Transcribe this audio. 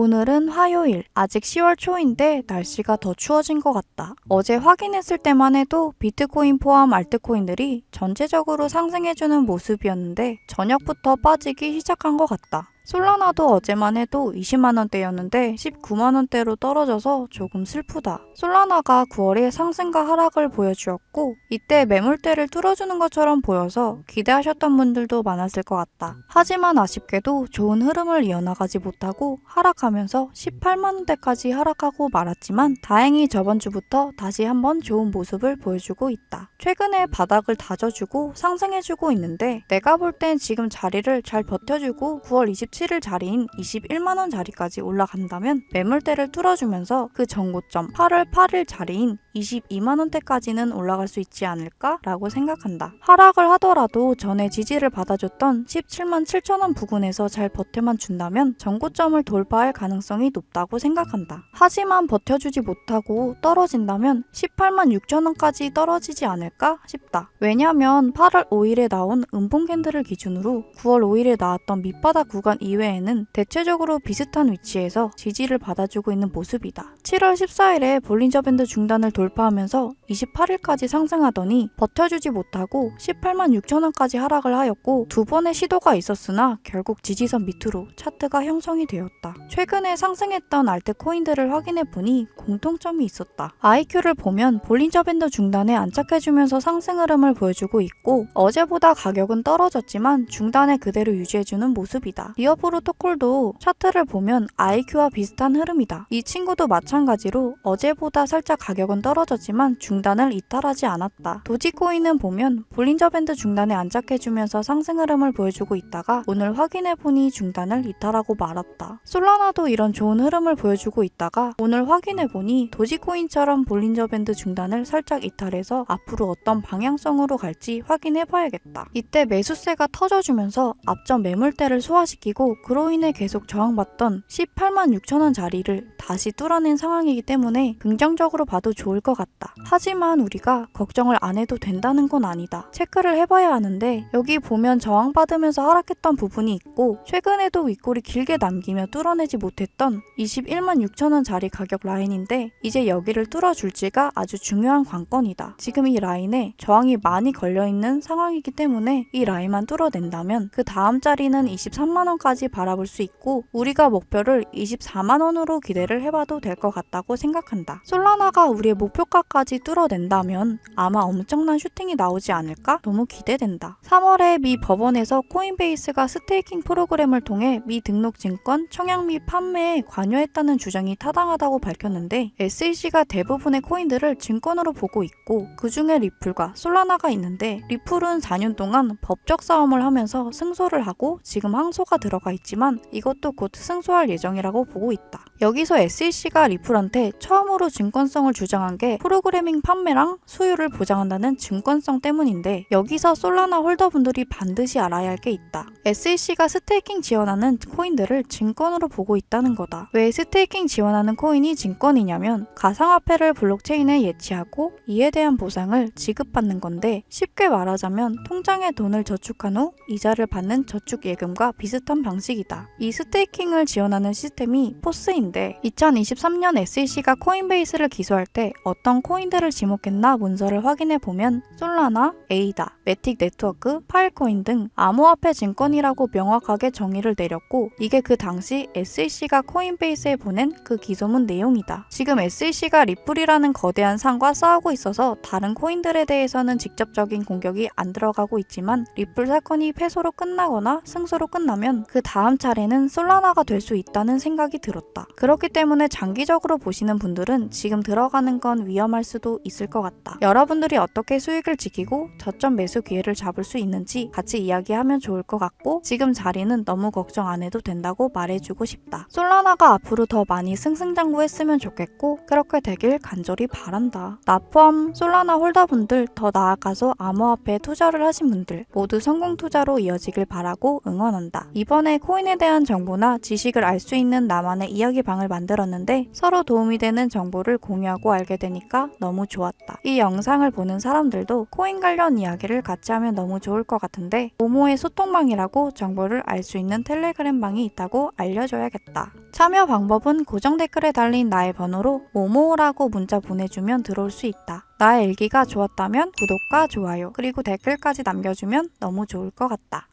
오늘은 화요일. 아직 10월 초인데 날씨가 더 추워진 것 같다. 어제 확인했을 때만 해도 비트코인 포함 알트코인들이 전체적으로 상승해주는 모습이었는데 저녁부터 빠지기 시작한 것 같다. 솔라나도 어제만 해도 20만원대였는데 19만원대로 떨어져서 조금 슬프다. 솔라나가 9월에 상승과 하락을 보여주었고 이때 매물대를 뚫어주는 것처럼 보여서 기대하셨던 분들도 많았을 것 같다. 하지만 아쉽게도 좋은 흐름을 이어나가지 못하고 하락하면서 18만원대까지 하락하고 말았지만 다행히 저번 주부터 다시 한번 좋은 모습을 보여주고 있다. 최근에 바닥을 다져주고 상승해주고 있는데 내가 볼 땐 지금 자리를 잘 버텨주고 9월 27일 자리인 21만원 자리까지 올라간다면 매물대를 뚫어주면서 그 전고점 8월 8일 자리인 22만원대까지는 올라갈 수 있지 않을까라고 생각한다. 하락을 하더라도 전에 지지를 받아줬던 17만 7천원 부근에서 잘 버텨만 준다면 전고점을 돌파할 가능성이 높다고 생각한다. 하지만 버텨주지 못하고 떨어진다면 18만 6천원까지 떨어지지 않을까 싶다. 왜냐면 8월 5일에 나온 음봉 캔들을 기준으로 9월 5일에 나왔던 밑바닥 구간 이외에는 대체적으로 비슷한 위치에서 지지를 받아주고 있는 모습이다. 7월 14일에 볼린저 밴드 중단을 돌 파하면서 28일까지 상승하더니 버텨주지 못하고 18만 6천원까지 하락을 하였고 두 번의 시도가 있었으나 결국 지지선 밑으로 차트가 형성이 되었다. 최근에 상승했던 알트 코인들을 확인해 보니 공통점이 있었다. IQ를 보면 볼린저 밴드 중단에 안착해주면서 상승 흐름을 보여주고 있고 어제보다 가격은 떨어졌지만 중단에 그대로 유지해주는 모습이다. 리어 프로토콜도 차트를 보면 IQ와 비슷한 흐름이다. 이 친구도 마찬가지로 어제보다 살짝 가격은 떨어졌지만 중단을 이탈하지 않았다. 도지코인은 보면 볼린저 밴드 중단에 안착해주면서 상승 흐름을 보여주고 있다가 오늘 확인해보니 중단을 이탈하고 말았다. 솔라나도 이런 좋은 흐름을 보여주고 있다가 오늘 확인해보니 도지코인처럼 볼린저 밴드 중단을 살짝 이탈해서 앞으로 어떤 방향성으로 갈지 확인해봐야겠다. 이때 매수세가 터져주면서 앞전 매물대를 소화시키고 그로 인해 계속 저항받던 18만 6천원 자리를 다시 뚫어낸 상황이기 때문에 긍정적으로 봐도 좋을 것 같다. 하지만 우리가 걱정을 안 해도 된다는 건 아니다. 체크를 해봐야 하는데 여기 보면 저항받으면서 하락했던 부분이 있고 최근에도 윗골이 길게 남기며 뚫어내지 못했던 21만 6천원 자리 가격 라인인데 이제 여기를 뚫어줄지가 아주 중요한 관건이다. 지금 이 라인에 저항이 많이 걸려있는 상황이기 때문에 이 라인만 뚫어낸다면 그 다음 자리는 23만원까지 바라볼 수 있고 우리가 목표를 24만원으로 기대를 해봐도 될 것 같다고 생각한다. 솔라나가 우리의 목표가까지 뚫어낸다면 아마 엄청난 슈팅이 나오지 않을까? 너무 기대된다. 3월에 미 법원에서 코인베이스가 스테이킹 프로그램을 통해 미 등록 증권 청약 및 판매에 관여했다는 주장이 타당하다고 밝혔는데 SEC가 대부분의 코인들을 증권으로 보고 있고 그 중에 리플과 솔라나가 있는데 리플은 4년 동안 법적 싸움을 하면서 승소를 하고 지금 항소가 들어가 있지만 이것도 곧 승소할 예정이라고 보고 있다. 여기서 SEC가 리플한테 처음으로 증권성을 주장한 게 프로그래밍 판매랑 수요를 보장한다는 증권성 때문인데 여기서 솔라나 홀더분들이 반드시 알아야 할 게 있다. SEC가 스테이킹 지원하는 코인들을 증권으로 보고 있다는 거다. 왜 스테이킹 지원하는 코인이 증권이냐면 가상화폐를 블록체인에 예치하고 이에 대한 보상을 지급받는 건데 쉽게 말하자면 통장에 돈을 저축한 후 이자를 받는 저축 예금과 비슷한 방식이다. 이 스테이킹을 지원하는 시스템이 포스인 데 2023년 SEC가 코인베이스를 기소할 때 어떤 코인들을 지목했나 문서를 확인해 보면 솔라나, 에이다, 매틱 네트워크, 파일코인 등 암호화폐 증권이라고 명확하게 정의를 내렸고 이게 그 당시 SEC가 코인베이스에 보낸 그 기소문 내용이다. 지금 SEC가 리플이라는 거대한 상과 싸우고 있어서 다른 코인들에 대해서는 직접적인 공격이 안 들어가고 있지만 리플 사건이 패소로 끝나거나 승소로 끝나면 그 다음 차례는 솔라나가 될 수 있다는 생각이 들었다. 그렇기 때문에 장기적으로 보시는 분들은 지금 들어가는 건 위험할 수도 있을 것 같다. 여러분들이 어떻게 수익을 지키고 저점 매수 기회를 잡을 수 있는지 같이 이야기하면 좋을 것 같고 지금 자리는 너무 걱정 안 해도 된다고 말해주고 싶다. 솔라나가 앞으로 더 많이 승승장구했으면 좋겠고 그렇게 되길 간절히 바란다. 나 포함 솔라나 홀더분들 더 나아가서 암호화폐에 투자를 하신 분들 모두 성공 투자로 이어지길 바라고 응원한다. 이번에 코인에 대한 정보나 지식을 알 수 있는 나만의 이야기 방을 만들었는데 서로 도움이 되는 정보를 공유하고 알게 되니까 너무 좋았다. 이 영상을 보는 사람들도 코인 관련 이야기를 같이 하면 너무 좋을 것 같은데 모모의 소통방이라고 정보를 알 수 있는 텔레그램 방이 있다고 알려줘야겠다. 참여 방법은 고정 댓글에 달린 나의 번호로 모모라고 문자 보내주면 들어올 수 있다. 나의 일기가 좋았다면 구독과 좋아요 그리고 댓글까지 남겨주면 너무 좋을 것 같다.